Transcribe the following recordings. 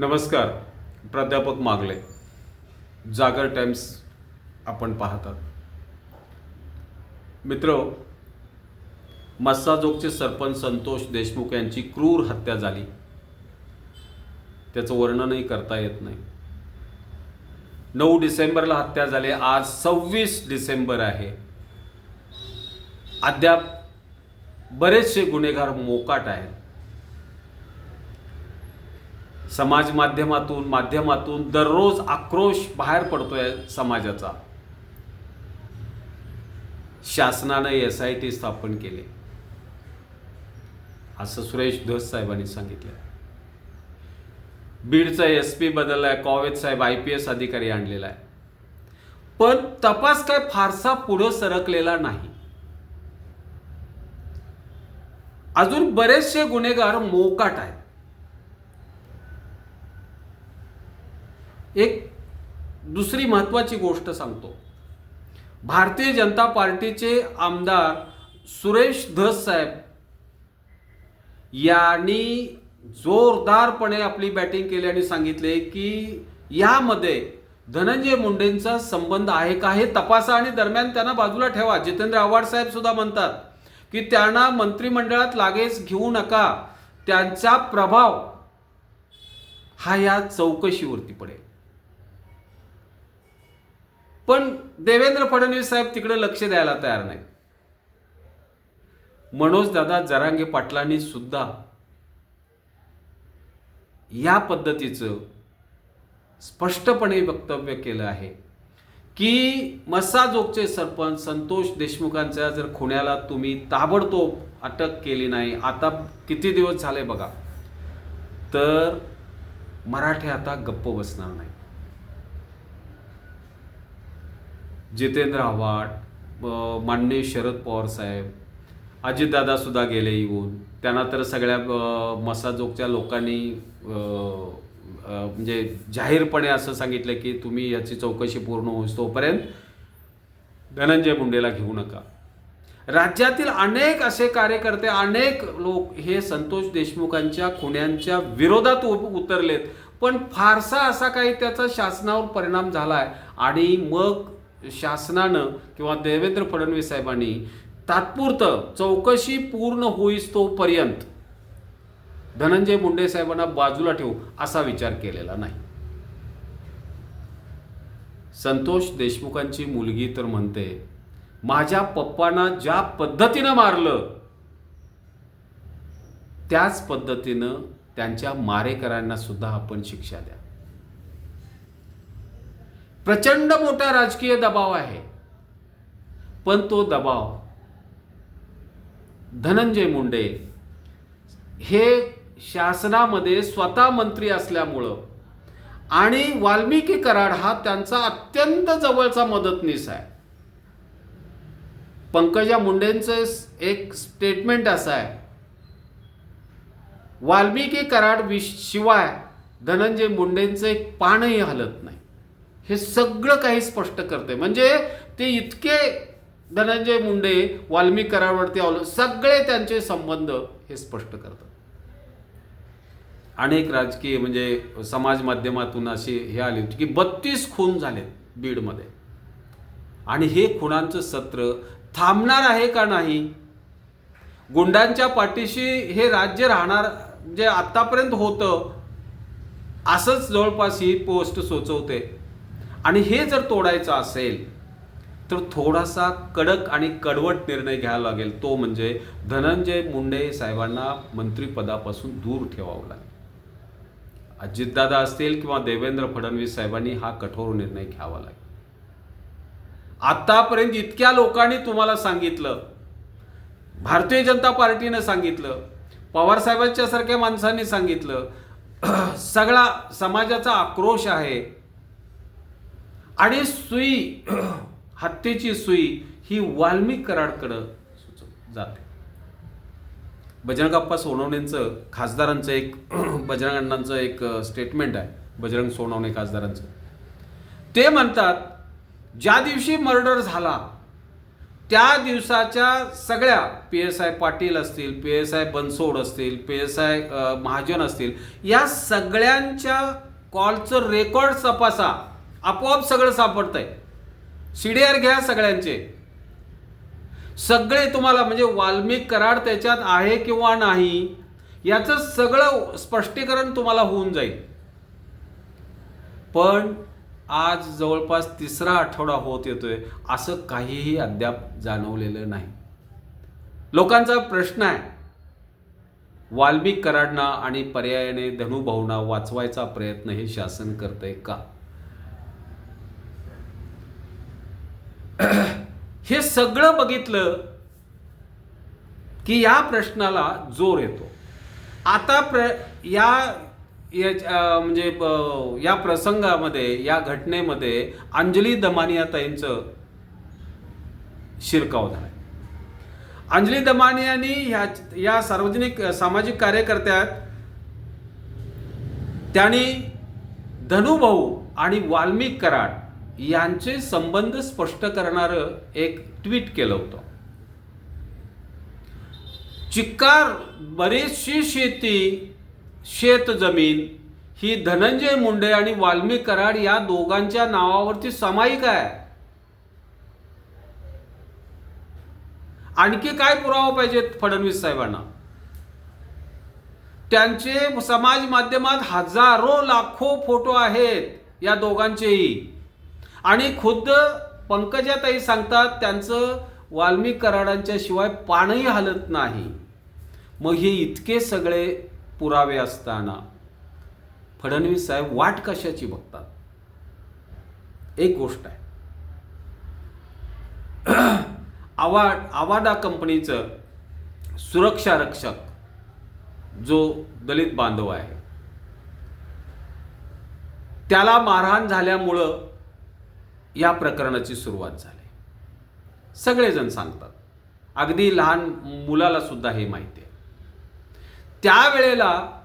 नमस्कार प्राध्यापक मागले. जागर टाइम्स आपण पाहतात. मित्र मस्साजोगचे सरपंच संतोष देशमुख यांची क्रूर हत्या झाली. त्याचं वर्णनही करता येत नाही. नऊ डिसेंबरला हत्या झाली. आज सव्वीस डिसेंबर आहे. अद्याप बरेचसे गुन्हेगार मोकाट आहेत. समाज माध्यमातून माध्यमातून दररोज आक्रोश बाहेर पडतोय समाजाचा. शासनानं एस आय टी स्थापन केले. असं सुरेश धस साहेबांनी सांगितलं. बीडचा एस पी बदललाय कॉवेत साहेब आय पी एस अधिकारी आणलेला आहे पण तपास काय फारसा पुढं सरकलेला नाही. अजून बरेचसे गुन्हेगार मोकाट आहेत एक दुसरी महत्त्वाची गोष्ट सांगतो. भारतीय जनता पार्टीचे आमदार सुरेश धस साहेब यांनी जोरदारपणे आपली बॅटिंग केली आणि सांगितले की यामध्ये धनंजय मुंडेंचा संबंध आहे का हे तपासा आणि दरम्यान त्यांना बाजूला ठेवा. जितेंद्र आव्हाड साहेब सुद्धा म्हणतात की त्यांना मंत्रिमंडळात लागेच घेऊ नका. त्यांचा प्रभाव हा या चौकशीवरती पडेल. पण देवेंद्र फडणवीस साहेब तिकडे लक्ष द्यायला तयार नाही मनोज दादा जरांगे पाटलांनी सुद्धा या पद्धतीचं स्पष्टपणे वक्तव्य केलं आहे की मसाजोगचे सरपंच संतोष देशमुखांच्या जर खुण्याला तुम्ही ताबडतोब अटक केली नाही आता किती दिवस झाले बघा तर मराठी आता गप्प बसणार नाही जितेंद्र आव्हाड मान्य माननीय शरद पवार साहेब अजितदादा सुद्धा गेले येऊन. त्यांना तर सगळ्या मसाजोगच्या लोकांनी म्हणजे जाहीरपणे असं सांगितलं की तुम्ही याची चौकशी पूर्ण होईस तोपर्यंत धनंजय मुंडेला घेऊ नका. राज्यातील अनेक असे कार्यकर्ते अनेक लोक हे संतोष देशमुखांच्या खुन्यांच्या विरोधात उ- उतरलेत. पण फारसा असा काही त्याचा शासनावर परिणाम झाला आहे आणि मग शासनानं किंवा देवेंद्र फडणवीस साहेबांनी तात्पुरतं चौकशी पूर्ण होईस तोपर्यंत धनंजय मुंडे साहेबांना बाजूला ठेवू असा विचार केलेला नाही. संतोष देशमुखांची मुलगी तर म्हणते माझ्या पप्पांना ज्या पद्धतीनं मारलं त्याच पद्धतीनं त्यांच्या मारेकरांना सुद्धा आपण शिक्षा द्या. प्रचंड मोठा राजकीय दबाव आहे. पण तो दबाव धनंजय मुंडे हे शासनामध्ये स्वतः मंत्री असल्यामुळं आणि वाल्मिकी कराड हा त्यांचा अत्यंत जवळचा मदतनीस आहे. पंकजा मुंडेंचं एक स्टेटमेंट असं आहे. वाल्मिकी कराड विश शिवाय धनंजय मुंडेंचं एक पानही हलत नाही. हे सगळं काही स्पष्ट करते म्हणजे ते इतके धनंजय मुंडे वाल्मिकी कराडवरती सगळे त्यांचे संबंध हे स्पष्ट करतात. अनेक राजकीय म्हणजे समाज माध्यमातून अशी हे आली होती की बत्तीस खून झालेत बीडमध्ये. आणि हे खुणांचं सत्र थांबणार आहे का नाही? गुंडांच्या पाठीशी हे राज्य राहणार जे आतापर्यंत होतं असंच जवळपास ही पोस्ट सोचवते. आणि हे जर तोडायचं असेल तर थोडासा कडक आणि कडवट निर्णय घ्यावा लागेल. तो म्हणजे धनंजय मुंडे साहेबांना मंत्रिपदापासून दूर ठेवावं लागेल. अजितदादा असतील किंवा देवेंद्र फडणवीस साहेबांनी हा कठोर निर्णय घ्यावा लागेल. आतापर्यंत इतक्या लोकांनी तुम्हाला सांगितलं भारतीय जनता पार्टीनं सांगितलं पवारसाहेबांच्या सारख्या माणसांनी सांगितलं सगळा समाजाचा आक्रोश आहे आणि सुई हत्येची सुई ही वाल्मिक कराडकडं सुचव- जाते. बजरंगप्पा सोनवणेंचं खासदारांचं एक बजरंग एक स्टेटमेंट आहे बजरंग सोनवणे खासदारांचं. ते म्हणतात ज्या दिवशी मर्डर झाला त्या दिवसाच्या सगळ्या पी एस आय पाटील असतील पी एस आय बनसोड असतील पी एस आय महाजन असतील या सगळ्यांच्या कॉलचं रेकॉर्ड तपासा आपोआप सगळं सापडतंय. सीडीआर घ्या सगळ्यांचे. सगळे तुम्हाला म्हणजे वाल्मिक कराड त्याच्यात आहे किंवा नाही याचं सगळं स्पष्टीकरण तुम्हाला होऊन जाईल. पण आज जवळपास तिसरा आठवडा होत येतोय असं काहीही अद्याप जाणवलेलं नाही. लोकांचा प्रश्न आहे वाल्मिक कराडना आणि पर्यायाने धनुभाऊना वाचवायचा प्रयत्न हे शासन करतंय का? हे सगळं बघितलं की या प्रश्नाला जोर येतो. आता प्र या म्हणजे या प्रसंगामध्ये या घटनेमध्ये अंजली दमानियाताईंचं शिरकाव झाला अंजली दमानियांनी ह्या या सार्वजनिक सामाजिक कार्यकर्त्यात त्यांनी धनुभाऊ आणि वाल्मिक कराड यांचे संबंध स्पष्ट करणारं एक ट्विट केलं होतं. चिक्कार बरीचशी शेती शेत जमीन ही धनंजय मुंडे आणि वाल्मी कराड या दोघांच्या नावावरती सामायिक आहे. आणखी काय पुरावा पाहिजेत फडणवीस साहेबांना? त्यांचे समाज माध्यमात हजारो लाखो फोटो आहेत या दोघांचेही. आणि खुद्द पंकजाताई सांगतात त्यांचं वाल्मिक कराडांच्या शिवाय पानही हलत नाही. मग हे इतके सगळे पुरावे असताना फडणवीस साहेब वाट कशाची बघतात? एक गोष्ट आहे. आवाड आवाडा कंपनीचं सुरक्षा रक्षक जो दलित बांधव आहे त्याला मारहाण झाल्यामुळं या प्रकरणाची सुरुवात झाली. सगळेजण सांगतात. अगदी लहान मुलाला सुद्धा हे माहिती आहे. त्यावेळेला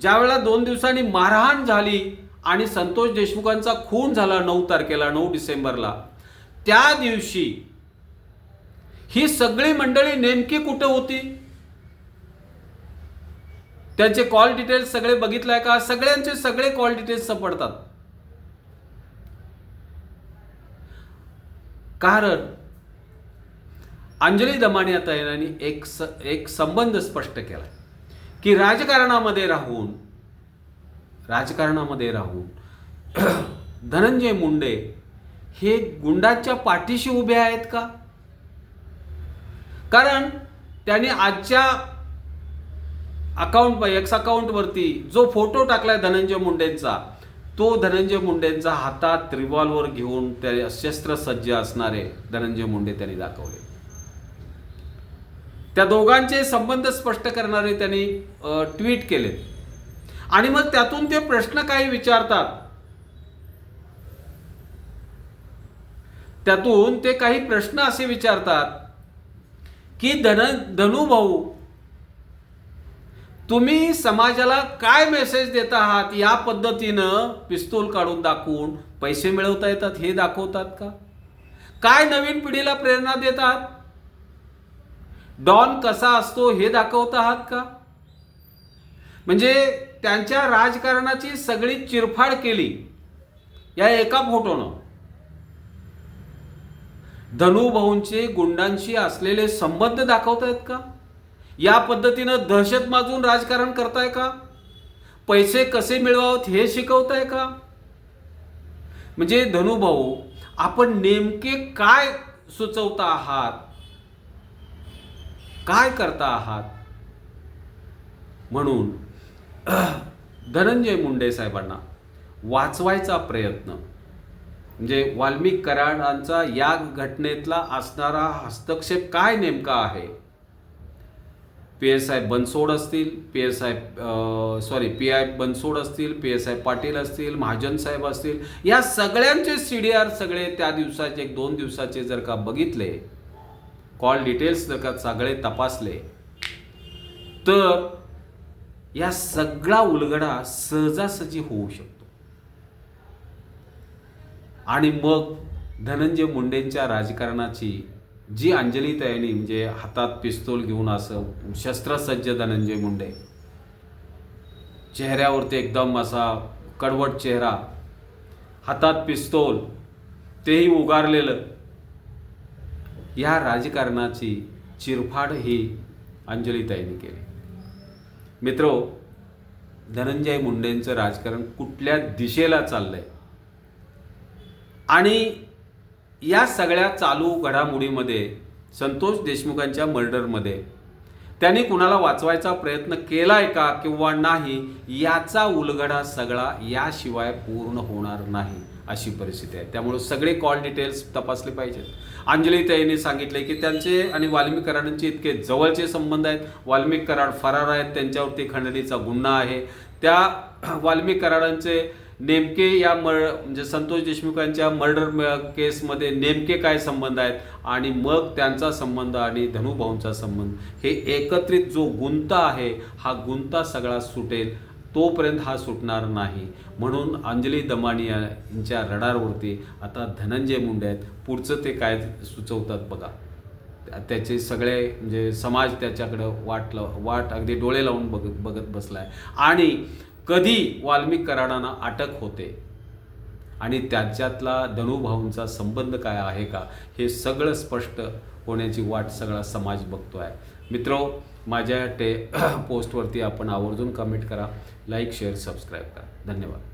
ज्यावेळेला दोन दिवसांनी मारहाण झाली आणि संतोष देशमुखांचा खून झाला नऊ तारखेला नऊ डिसेंबरला त्या दिवशी ही सगळी मंडळी नेमकी कुठं होती? त्यांचे कॉल डिटेल्स सगळे बघितलाय का? सगळ्यांचे सगळे कॉल डिटेल्स सापडतात. कारण अंजली दमानी आता यांनी एक स एक संबंध स्पष्ट केला की राजकारणामध्ये राहून राजकारणामध्ये राहून धनंजय मुंडे हे गुंडाच्या पाठीशी उभे आहेत का? कारण त्यांनी आजच्या अकाउंट एक्स अकाउंटवरती जो फोटो टाकलाय धनंजय मुंडेंचा तो धनंजय मुंडेंचा हातात रिव्हॉल्वर घेऊन त्या शस्त्रसज्ज असणारे धनंजय मुंडे त्यांनी दाखवले. त्या दोघांचे संबंध स्पष्ट करणारे त्यांनी ट्विट केले आणि मग त्यातून ते प्रश्न काही विचारतात. त्यातून ते काही प्रश्न असे विचारतात की धन धनुभाऊ तुम्ही समाजाला काय मेसेज देत आहात या पद्धतीनं पिस्तूल काढून दाखवून पैसे मिळवता येतात हे दाखवतात का? काय नवीन पिढीला प्रेरणा देत आहात? डॉन कसा असतो हे दाखवत आहात का? म्हणजे त्यांच्या राजकारणाची सगळी चिरफाड केली या एका फोटोनं धनुभाऊंचे गुंडांशी असलेले संबंध दाखवतायत का? या पद्धतीनं दहशत माजून राजकारण करताय का? पैसे कसे मिळवावेत हे शिकवताय का? म्हणजे धनुभाऊ आपण नेमके काय सुचवता आहात? काय करता आहात? म्हणून धनंजय मुंडे साहेबांना वाचवायचा प्रयत्न. म्हणजे वाल्मिक कराडांचा या घटनेतला असणारा हस्तक्षेप काय नेमका आहे? पी एस आय बनसोड असतील P S I sorry P I Bansod असतील पी एस आय पाटील असतील महाजन साहेब असतील या सगळ्यांचे सी डी आर सगळे त्या दिवसाचे एक दोन दिवसाचे जर का बघितले कॉल डिटेल्स जर का सगळे तपासले तर या सगळा उलगडा सहजासहजी होऊ शकतो. आणि मग धनंजय मुंडेंच्या राजकारणाची जी अंजली तयानी म्हणजे हातात पिस्तूल घेऊन असं शस्त्रसज्ज धनंजय मुंडे चेहऱ्यावरती एकदम असा कडवट चेहरा हातात पिस्तोल तेही उगारलेलं. या राजकारणाची चिरफाड ही अंजलीताईंनी केली. मित्रो धनंजय मुंडेंचं राजकारण कुठल्या दिशेला चाललंय? आणि या सगळ्या चालू घडामोडीमध्ये संतोष देशमुखांच्या मर्डरमध्ये. त्यांनी कुणाला वाचवायचा प्रयत्न केलाय का किंवा नाही याचा उलगडा सगळा याशिवाय पूर्ण होणार नाही अशी परिस्थिती आहे. त्यामुळे सगळे कॉल डिटेल्स तपासले पाहिजेत. अंजली ताईंनी सांगितले की त्यांचे आणि वाल्मिक कराडांचे इतके जवळचे संबंध आहेत. वाल्मिक कराड फरार आहेत त्यांच्यावरती खंडणीचा गुन्हा आहे. त्या वाल्मिक कराडांचे नेमके या मर म्हणजे संतोष देशमुखांच्या मर्डर केसमध्ये नेमके काय संबंध आहेत आणि मग त्यांचा संबंध आणि धनुभाऊंचा संबंध हे एकत्रित जो गुंता आहे हा गुंता सगळा सुटेल तोपर्यंत हा सुटणार नाही. म्हणून अंजली दमानी यांच्या रडारवरती आता धनंजय मुंडे आहेत. पुढचं ते काय सुचवतात बघा. त्याचे सगळे म्हणजे समाज त्याच्याकडं वाट वाट अगदी डोळे लावून बघत बघत बसला आहे आणि कधी वाल्मिक कराडांना अटक होते? आणि त्याच्यातला धनुभाऊंचा संबंध काय आहे का? हे सगळं स्पष्ट होण्याची वाट सगळा समाज बघतो आहे. मित्रो माझ्या टे पोस्टवरती आपण आवर्जून कमेंट करा लाईक शेअर सबस्क्राईब करा. धन्यवाद.